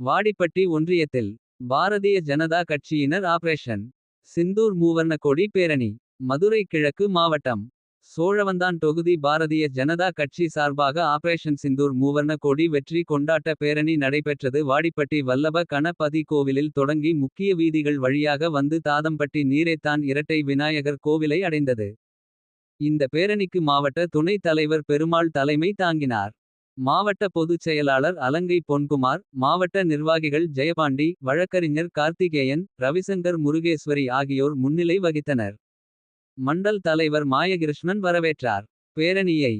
வாடிப்பட்டி ஒன்றியத்தில் பாரதிய ஜனதா கட்சியினர் ஆபரேஷன். சிந்தூர் மூவர்ண கொடி பேரணி மதுரை கிழக்கு மாவட்டம். சோழவந்தான் தொகுதி பாரதிய ஜனதா கட்சி சார்பாக ஆபரேஷன் சிந்தூர் மூவர்ண கொடி வெற்றி கொண்டாட்ட பேரணி நடைபெற்றது. வாடிப்பட்டி வல்லப கணபதி கோவிலில் தொடங்கி முக்கிய வீதிகள் வழியாக வந்து தாதம்பட்டி நீரேத்தான் இரட்டை விநாயகர் கோவிலை அடைந்தது. இந்த பேரணிக்கு மாவட்ட துணைத் தலைவர் பெருமாள் தலைமை தாங்கினார். மாவட்ட பொதுச் செயலாளர் அலங்கை பொன்குமார் மாவட்ட நிர்வாகிகள் ஜெயபாண்டி வழக்கறிஞர் கார்த்திகேயன் ரவிசங்கர் முருகேஸ்வரி ஆகியோர் முன்னிலை வகித்தனர். மண்டல் தலைவர் மாயகிருஷ்ணன் வரவேற்றார். பேரணியை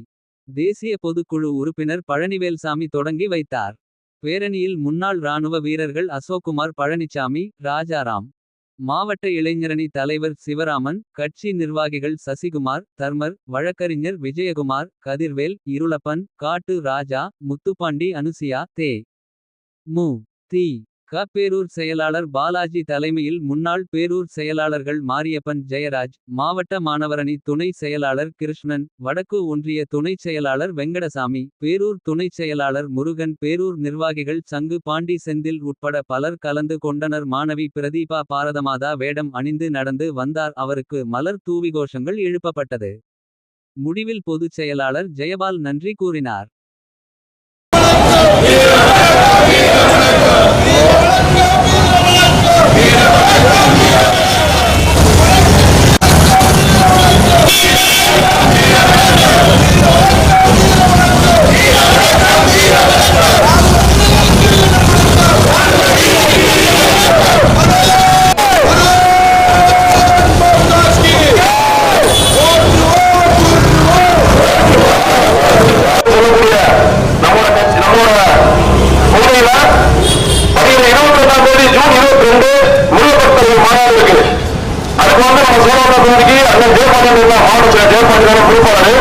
தேசிய பொதுக்குழு உறுப்பினர் பழனிவேல்சாமி தொடங்கி வைத்தார். பேரணியில் முன்னாள் இராணுவ வீரர்கள் அசோக்குமார் பழனிசாமி ராஜாராம் மாவட்ட இளைஞரணி தலைவர் சிவராமன் கட்சி நிர்வாகிகள் சசிகுமார் தர்மர் வழக்கறிஞர் விஜயகுமார் கதிர்வேல் இருளப்பன் காட்டு ராஜா முத்துப்பாண்டி அனுசியா தே. மு. தி. க பேரூர் செயலாளர் பாலாஜி தலைமையில் முன்னாள் பேரூர் செயலாளர்கள் மாரியப்பன் ஜெயராஜ் மாவட்ட மாணவரணி துணை செயலாளர் கிருஷ்ணன் வடக்கு ஒன்றிய துணைச் செயலாளர் வெங்கடசாமி பேரூர் துணைச் செயலாளர் முருகன் பேரூர் நிர்வாகிகள் சங்கு பாண்டி செந்தில் உட்பட பலர் கலந்து கொண்டனர். மாணவி பிரதீபா பாரதமாதா வேடம் அணிந்து நடந்து வந்தார். அவருக்கு மலர் தூவிகோஷங்கள் எழுப்பப்பட்டது. முடிவில் பொதுச் செயலாளர் ஜெயபால் நன்றி கூறினார். ஜூன் இருபத்தி ரெண்டு முருகப்பக்தர்கள் மாநாடு இருக்கு அதுக்கு வந்து நம்ம சோழவந்த தொகுதிக்கு அண்ணன் ஜெயபாண்டியன் மாவட்ட செயலர் ஜெயபாண்டியன் குறிப்பாளர்